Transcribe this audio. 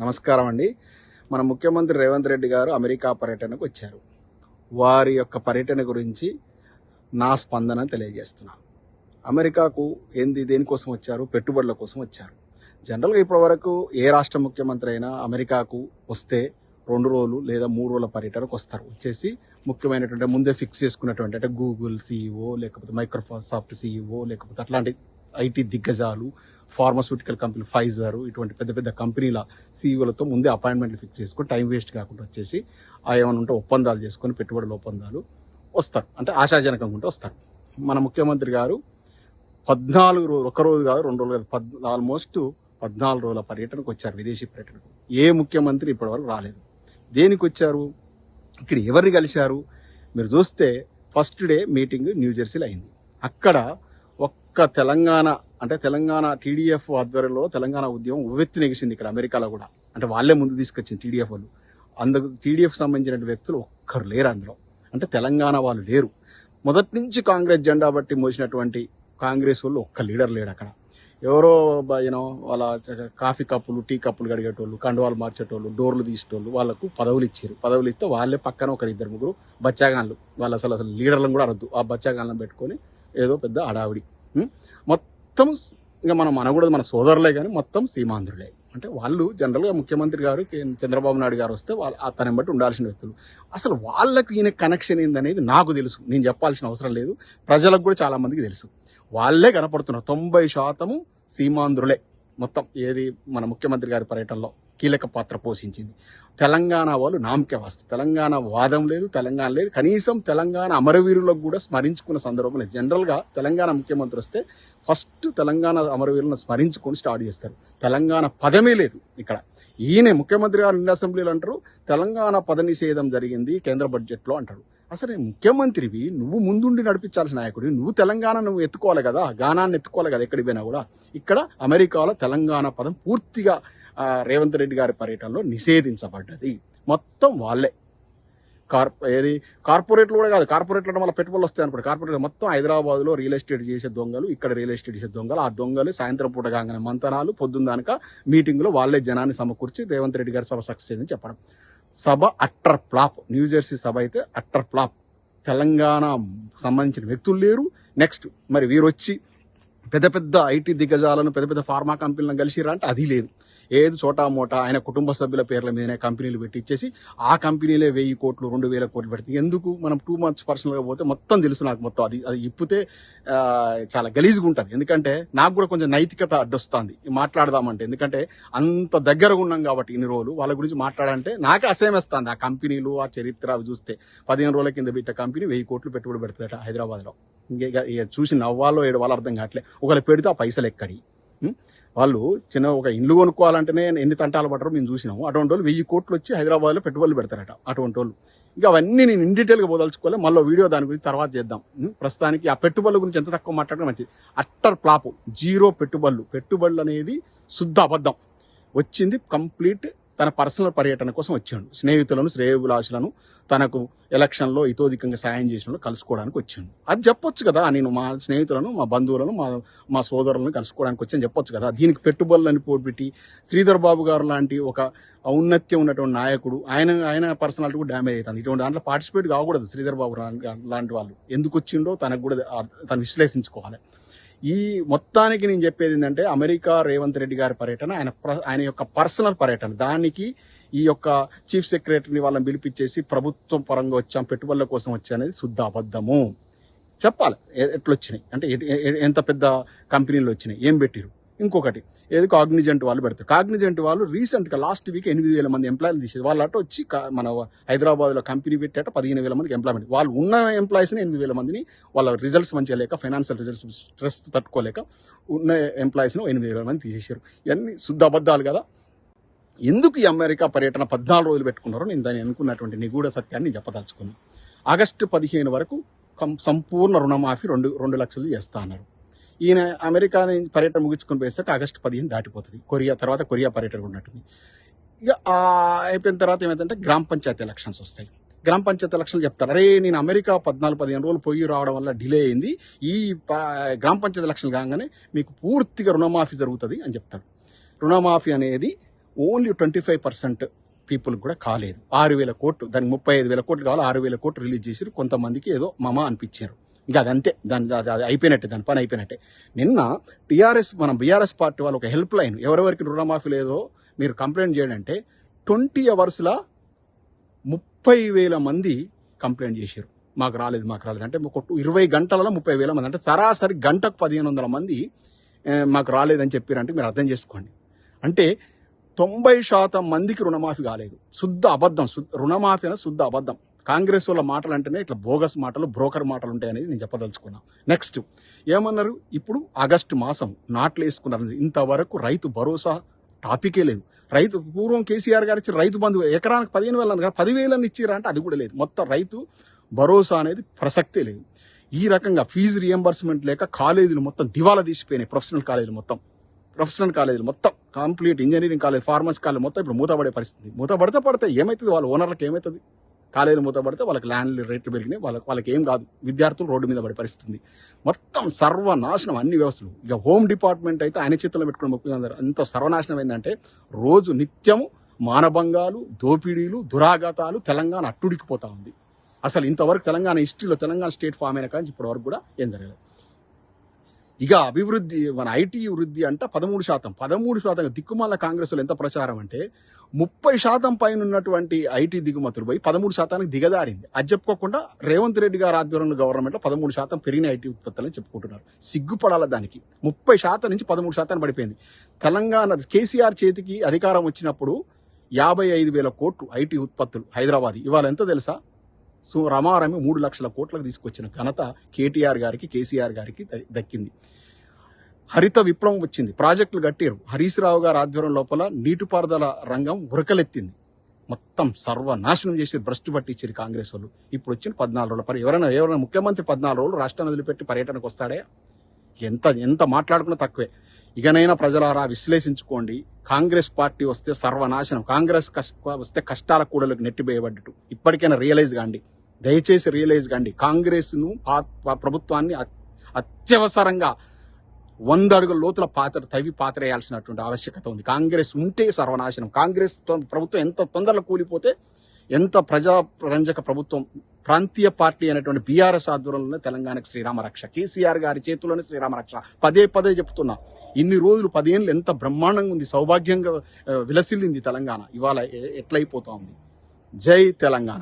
నమస్కారం అండి మన ముఖ్యమంత్రి రేవంత్ రెడ్డి గారు అమెరికా పర్యటనకు వచ్చారు. వారి యొక్క పర్యటన గురించి నా స్పందన తెలియజేస్తున్నాను. అమెరికాకు ఏంది దేనికోసం వచ్చారు పెట్టుబడుల కోసం వచ్చారు. జనరల్గా ఇప్పటివరకు ఏ రాష్ట్ర ముఖ్యమంత్రి అయినా అమెరికాకు వస్తే రెండు రోజులు లేదా మూడు రోజుల పర్యటనకు వస్తారు. వచ్చేసి ముఖ్యమైనటువంటి ముందే ఫిక్స్ చేసుకున్నటువంటి అంటే గూగుల్ సీఈఓ లేకపోతే మైక్రోసాఫ్ట్ సీఈఓ లేకపోతే అట్లాంటి ఐటీ దిగ్గజాలు ఫార్మాస్యూటికల్ కంపెనీ ఫైజర్ ఇటువంటి పెద్ద పెద్ద కంపెనీల సీఈఓలతో ముందే అపాయింట్మెంట్లు ఫిక్స్ చేసుకొని టైం వేస్ట్ కాకుండా వచ్చేసి ఆ ఏమైనా ఉంటే ఒప్పందాలు చేసుకొని పెట్టుబడుల ఒప్పందాలు వస్తారు. అంటే ఆశాజనకంగా ఉంటే వస్తారు. మన ముఖ్యమంత్రి గారు పద్నాలుగు రోజులు ఒక రోజు కాదు రెండు రోజులు కాదు పద్ ఆల్మోస్ట్ పద్నాలుగు రోజుల పర్యటనకు వచ్చారు విదేశీ పర్యటనకు. ఏ ముఖ్యమంత్రి ఇప్పటివరకు రాలేదు. దేనికి వచ్చారు? ఇక్కడ ఎవరిని కలిశారు? మీరు చూస్తే ఫస్ట్ డే మీటింగ్ న్యూజెర్సీలో అయింది. అక్కడ ఒక్క తెలంగాణ అంటే తెలంగాణ టీడీఎఫ్ ఆధ్వర్యంలో తెలంగాణ ఉద్యమం ఉవ్వెత్తి నెగిసింది ఇక్కడ అమెరికాలో కూడా. అంటే వాళ్ళే ముందు తీసుకొచ్చింది టీడీఎఫ్ వాళ్ళు. అందుకు టీడీఎఫ్ సంబంధించిన వ్యక్తులు ఒక్కరు లేరు అందులో. అంటే తెలంగాణ వాళ్ళు లేరు. మొదటి నుంచి కాంగ్రెస్ జెండా బట్టి మోసినటువంటి కాంగ్రెస్ వాళ్ళు ఒక్క లీడర్ లేడు అక్కడ. ఎవరో యూనో వాళ్ళ కాఫీ కప్పులు టీ కప్పులు కడిగేటోళ్ళు కండువాలు మార్చేటోళ్ళు డోర్లు తీసేటోళ్ళు వాళ్ళకు పదవులు ఇచ్చారు. పదవులు ఇస్తే వాళ్ళే పక్కన ఒకరు ఇద్దరు ముగ్గురు బచ్చాగాన్లు. వాళ్ళు అసలు అసలు లీడర్లను కూడా అరద్దు ఆ బచ్చాగాన్లను పెట్టుకొని ఏదో పెద్ద అడావిడి మొత్తం మొత్తం ఇంకా మనం అనకూడదు మన సోదరులే కానీ మొత్తం సీమాంధ్రులే. అంటే వాళ్ళు జనరల్గా ముఖ్యమంత్రి గారు కే- చంద్రబాబు నాయుడు గారు వస్తే వాళ్ళు అతని బట్టి ఉండాల్సిన వ్యక్తులు. అసలు వాళ్ళకు ఈయన కనెక్షన్ ఏందనేది నాకు తెలుసు. నేను చెప్పాల్సిన అవసరం లేదు. ప్రజలకు కూడా చాలామందికి తెలుసు. వాళ్ళే కనపడుతున్నారు. తొంభై శాతము సీమాంధ్రులే మొత్తం. ఏది మన ముఖ్యమంత్రి గారి పర్యటనలో. కీలక పాత్ర పోషించింది. తెలంగాణ వాళ్ళు నామకే వస్తారు తెలంగాణ వాదం లేదు తెలంగాణ లేదు. కనీసం తెలంగాణ అమరవీరులకు కూడా స్మరించుకున్న సందర్భం లేదు. జనరల్గా తెలంగాణ ముఖ్యమంత్రి వస్తే ఫస్ట్ తెలంగాణ అమరవీరులను స్మరించుకొని స్టార్ట్ చేస్తారు. తెలంగాణ పదమే లేదు ఇక్కడ. ఈయన ముఖ్యమంత్రి గారు నిన్న అసెంబ్లీలో అంటారు తెలంగాణ పద నిషేధం జరిగింది కేంద్ర బడ్జెట్లో అంటారు. అసలు ముఖ్యమంత్రివి నువ్వు ముందుండి నడిపించాల్సిన నాయకుడివి. నువ్వు తెలంగాణ నువ్వు ఎత్తుకోవాలి కదా గానాన్ని ఎత్తుకోవాలి కదా ఎక్కడికి పోయినా కూడా. ఇక్కడ అమెరికాలో తెలంగాణ పదం పూర్తిగా రేవంత్ రెడ్డి గారి పర్యటనలో నిషేధించబడ్డది. మొత్తం వాళ్ళే. కార్ప ఏది? కార్పొరేట్లు కూడా కాదు. కార్పొరేట్ల వల్ల పెట్టుబడులు వస్తాయి అనుకోండి. కార్పొరేట్ మొత్తం హైదరాబాద్లో రియల్ ఎస్టేట్ చేసే దొంగలు ఇక్కడ రియల్ ఎస్టేట్ చేసే దొంగలు. ఆ దొంగలు సాయంత్రం పూట కాగానే మంతనాలు పొద్దున్న దానిక మీటింగ్లో వాళ్ళే జనాన్ని సమకూర్చి రేవంత్ రెడ్డి గారి సభ సక్సెస్ అని చెప్పడం. సభ అట్టర్ ప్లాప్ న్యూజెర్సీ సభ అయితే అట్టర్ ప్లాప్ తెలంగాణ సంబంధించిన వ్యక్తులు లేరు. నెక్స్ట్ మరి వీరు వచ్చి పెద్ద పెద్ద ఐటీ దిగ్గజాలను పెద్ద పెద్ద ఫార్మా కంపెనీలను కలిసిరా అంటే అది లేదు. ఏది చోటా మోటా ఆయన కుటుంబ సభ్యుల పేర్ల మీదనే కంపెనీలు పెట్టి ఇచ్చేసి ఆ కంపెనీలే వెయ్యి కోట్లు రెండు వేల కోట్లు పెడుతుంది. ఎందుకు? మనం టూ మంత్స్ పర్సనల్గా పోతే మొత్తం తెలుసు నాకు మొత్తం. అది అది ఇప్పితే చాలా గలీజ్గా ఉంటుంది. ఎందుకంటే నాకు కూడా కొంచెం నైతికత అడ్డొస్తుంది. మాట్లాడదామంటే. ఎందుకంటే అంత దగ్గరగా ఉన్నాం కాబట్టి ఇన్ని రోజులు. వాళ్ళ గురించి మాట్లాడాలంటే నాకే అసేమేస్తుంది ఆ కంపెనీలు ఆ చరిత్ర అవి చూస్తే. పదిహేను రోజుల కింద పెట్టే కంపెనీ వెయ్యి కోట్లు పెట్టుబడి పెడుతుందట హైదరాబాద్లో. ఇక- ఇక చూసి నవ్వాలో ఏడు వాళ్ళు అర్థం కావట్లే. ఒకవేళ పెడితే ఆ పైసలు ఎక్కడి? వాళ్ళు చిన్న ఒక ఇల్లు కొనుక్కోవాలంటేనే ఎన్ని తంటాలు పడరో మేము చూసినాము అటువంటి వాళ్ళు వెయ్యి కోట్లు వచ్చి హైదరాబాద్లో పెట్టుబడులు పెడతారట అటువంటి వాళ్ళు. ఇంకా అవన్నీ నేను ఇన్ డీటెయిల్గా పోదలుచుకోవాలి మళ్ళీ వీడియో దాని గురించి తర్వాత చేద్దాం. ప్రస్తుతానికి ఆ పెట్టుబడుల గురించి ఎంత తక్కువ మాట్లాడడం మంచిది. అట్టర్ ప్లాపు జీరో పెట్టుబడులు. పెట్టుబడులు అనేది శుద్ధ అబద్ధం. వచ్చింది కంప్లీట్ తన పర్సనల్ పర్యటన కోసం వచ్చాడు. స్నేహితులను శ్రేయభిలాషులను తనకు ఎలక్షన్లో ఇతోధికంగా సాయం చేసిన కలుసుకోవడానికి వచ్చాడు. అది చెప్పొచ్చు కదా నేను మా స్నేహితులను మా బంధువులను మా మా సోదరులను కలుసుకోవడానికి వచ్చాను చెప్పొచ్చు కదా. దీనికి పెట్టుబడులని పోటీ శ్రీధర్ బాబు గారు లాంటి ఒక ఔన్నత్యం ఉన్నటువంటి నాయకుడు ఆయన ఆయన పర్సనాలిటీ కూడా డ్యామేజ్ అవుతుంది. ఇటువంటి దాంట్లో పార్టిసిపేట్ కాకూడదు శ్రీధర్ బాబు లాంటి వాళ్ళు. ఎందుకు వచ్చిండో తనకు కూడా తను విశ్లేషించుకోవాలి. ఈ మొత్తానికి నేను చెప్పేది ఏంటంటే అమెరికా రేవంత్ రెడ్డి గారి పర్యటన ఆయన ప్ర- ఆయన యొక్క పర్సనల్ పర్యటన. దానికి ఈ యొక్క చీఫ్ సెక్రటరీని వాళ్ళని పిలిపించేసి ప్రభుత్వం పరంగా వచ్చాం పెట్టుబడుల కోసం వచ్చా అనేది శుద్ధ అబద్ధము. చెప్పాలి ఎట్లొచ్చినాయి? అంటే ఎంత పెద్ద కంపెనీలు వచ్చినాయి? ఏం పెట్టిరు? ఇంకొకటి ఏది కాగ్నిజెంట్ వాళ్ళు పెడతారు. కాగ్నిజెంట్ వాళ్ళు రీసెంట్గా లాస్ట్ వీక్ ఎనిమిది వేల మంది ఎంప్లాయీలు తీసేది వాళ్ళు అటు వచ్చి మన హైదరాబాద్లో కంపెనీ పెట్టేట పదిహేను వేల మందికి ఎంప్లాయ్మెంట్ వాళ్ళు ఉన్న ఎంప్లాయీస్ని ఎనిమిది వేల మందిని వాళ్ళ రిజల్ట్స్ మంచిగా లేక ఫైనాన్షియల్ రిజల్ట్స్ స్ట్రెస్ తట్టుకోలేక ఉన్న ఎంప్లాయీస్ని ఎనిమిది వేల మంది తీసేశారు. ఇవన్నీ శుద్ధ అబద్ధాలు కదా. ఎందుకు ఈ అమెరికా పర్యటన పద్నాలుగు రోజులు పెట్టుకున్నారో నేను దాన్ని అనుకున్నటువంటి నిగూఢ సత్యాన్ని చెప్పదలుచుకున్నాను. ఆగస్టు పదిహేను వరకు కం- సంపూర్ణ రుణమాఫీ రెండు రెండు లక్షలు చేస్తా అన్నారు. ఈయన అమెరికా పర్యటన ముగించుకొని పోయేసరికి ఆగస్టు పదిహేను దాటిపోతుంది. కొరియా తర్వాత కొరియా పర్యటన ఉన్నట్టుంది. ఇక అయిపోయిన తర్వాత ఏమైందంటే గ్రామ పంచాయతీ ఎలక్షన్స్ వస్తాయి. గ్రామ పంచాయతీ ఎలక్షన్లు చెప్తారు. అరే నేను అమెరికా పద్నాలుగు పదిహేను రోజులు పోయి రావడం వల్ల డిలే అయింది. ఈ గ్రామ పంచాయతీ ఎలక్షన్లు కాగానే మీకు పూర్తిగా రుణమాఫీ జరుగుతుంది అని చెప్తారు. రుణమాఫీ అనేది only twenty five percent people కూడా కాలేదు. ఆరు వేల కోట్లు దానికి ముప్పై ఐదు వేల కోట్లు కావాలి. ఆరు వేల కోట్లు రిలీజ్ చేసి కొంతమందికి ఏదో మమ అనిపించారు. ఇంకా అదంతే. దాని అది అది అయిపోయినట్టే దాని పని అయిపోయినట్టే. నిన్న టీఆర్ఎస్ మనం బీఆర్ఎస్ పార్టీ వాళ్ళు ఒక హెల్ప్ లైన్ ఎవరెవరికి రుణమాఫీ లేదో మీరు కంప్లైంట్ చేయండి అంటే ట్వంటీ అవర్స్లో ముప్పై వేల మంది కంప్లైంట్ చేశారు. మాకు రాలేదు మాకు రాలేదు. అంటే ఒక ఇరవై గంటలలో ముప్పై వేల మంది అంటే సరాసరి గంటకు పదిహేను వందల మంది మాకు రాలేదని చెప్పారంటే మీరు అర్థం చేసుకోండి. అంటే తొంభై శాతం మందికి రుణమాఫీ కాలేదు. శుద్ధ అబద్ధం శుద్ధ రుణమాఫీ అనేది శుద్ధ అబద్ధం. కాంగ్రెస్ వాళ్ళ మాటలు అంటేనే ఇట్లా బోగస్ మాటలు బ్రోకర్ మాటలు ఉంటాయనేది నేను చెప్పదలుచుకున్నా. నెక్స్ట్ ఏమన్నారు? ఇప్పుడు ఆగస్టు మాసం నాట్లు వేసుకున్నారు ఇంతవరకు రైతు భరోసా టాపికే లేదు. రైతు పూర్వం కేసీఆర్ గారు ఇచ్చిన రైతు బంధు ఎకరానికి పదిహేను వేలు అన్నారు. పదివేలని ఇచ్చిరా అంటే అది కూడా లేదు. మొత్తం రైతు భరోసా అనేది ప్రసక్తే లేదు. ఈ రకంగా ఫీజు రియంబర్స్మెంట్ లేక కాలేజీలు మొత్తం దివాలా తీసిపోయినాయి. ప్రొఫెషనల్ కాలేజీలు మొత్తం. ప్రొఫెషనల్ కాలేజీలు మొత్తం. Complete engineering college pharmacy college మొత్తం ఇప్పుడు మూతపడే పరిస్థితి. మూతపడితే పడితే ఏమవుతుంది వాళ్ళ ఓనర్లకు ఏమవుతుంది కాలేజీలు మూతపడితే వాళ్ళకి ల్యాండ్ రేట్లు పెరిగినాయి. వాళ్ళకి వాళ్ళకి ఏం కాదు. విద్యార్థులు రోడ్డు మీద పడే పరిస్థితుంది మొత్తం సర్వనాశనం అన్ని వ్యవస్థలు. ఇక హోమ్ డిపార్ట్మెంట్ అయితే ఆయన చేతుల్లో పెట్టుకుని మొక్కుతున్నారు అంత సర్వనాశనం ఏంటంటే రోజు నిత్యము మానభంగాలు దోపిడీలు దురాఘాతాలు తెలంగాణ అట్టుడికిపోతా ఉంది. అసలు ఇంతవరకు తెలంగాణ హిస్టరీలో తెలంగాణ స్టేట్ ఫామ్ అయిన కానీ ఇప్పటివరకు కూడా ఏం జరగలేదు. ఇక అభివృద్ధి మన ఐటీ వృద్ధి అంటే పదమూడు శాతం. పదమూడు శాతం దిక్కుమాల కాంగ్రెస్లో ఎంత ప్రచారం అంటే ముప్పై శాతం పైన ఉన్నటువంటి ఐటీ దిగుమతులు పోయి పదమూడు శాతానికి దిగదారింది అది చెప్పుకోకుండా రేవంత్ రెడ్డి గారి ఆధ్వర్యంలో గవర్నమెంట్లో పదమూడు శాతం పెరిగిన ఐటీ ఉత్పత్తులని చెప్పుకుంటున్నారు. సిగ్గుపడాల దానికి. ముప్పై శాతం నుంచి పదమూడు శాతం పడిపోయింది. తెలంగాణ కేసీఆర్ చేతికి అధికారం వచ్చినప్పుడు యాభై ఐదు వేల కోట్లు ఐటీ ఉత్పత్తులు హైదరాబాద్. ఇవాళ ఎంత తెలుసా? సో రమారమి మూడు లక్షల కోట్లకు తీసుకొచ్చిన ఘనత కేటీఆర్ గారికి కేసీఆర్ గారికి ద- దక్కింది. హరిత విప్లవం వచ్చింది. ప్రాజెక్టులు కట్టారు హరీష్ రావు గారి ఆధ్వర్యం లోపల నీటిపారుదల రంగం ఉరకలెత్తింది. మొత్తం సర్వనాశనం చేసి భ్రష్టు పట్టించారు కాంగ్రెస్ వాళ్ళు. ఇప్పుడు వచ్చిన పద్నాలుగు రోజుల పరి ఎవరైనా ఎవరైనా ముఖ్యమంత్రి పద్నాలుగు రోజులు రాష్ట్రాన్ని వదిలిపెట్టి పర్యటనకు వస్తాడే? ఎంత ఎంత మాట్లాడుకున్నా తక్కువే. ఇకనైనా ప్రజలారా విశ్లేషించుకోండి. కాంగ్రెస్ పార్టీ వస్తే సర్వనాశనం. కాంగ్రెస్ వస్తే కష్టాల కూడలకు నెట్టివేయబడ్డట్టు ఇప్పటికైనా రియలైజ్ కాండి. దయచేసి రియలైజ్ కాండి. కాంగ్రెస్ను ప్రభుత్వాన్ని అత్యవసరంగా వంద అడుగుల లోతుల పాత్ర తవి పాత్రేయాల్సినటువంటి ఆవశ్యకత ఉంది. కాంగ్రెస్ ఉంటే సర్వనాశనం. కాంగ్రెస్ ప్రభుత్వం ఎంత తొందరలో కూలిపోతే ఎంత ప్రజారంజక ప్రభుత్వం ప్రాంతీయ పార్టీ అనేటువంటి బీఆర్ఎస్ ఆధ్వర్యంలోనే తెలంగాణకు శ్రీరామ రక్ష కేసీఆర్ గారి చేతిలోనే శ్రీరామ రక్ష. పదే పదే చెప్తున్నా. ఇన్ని రోజులు పదేళ్ళు ఎంత బ్రహ్మాండంగా ఉంది సౌభాగ్యంగా విలసిల్లింది తెలంగాణ. ఇవాళ ఎట్లయిపోతా ఉంది? జై తెలంగాణ.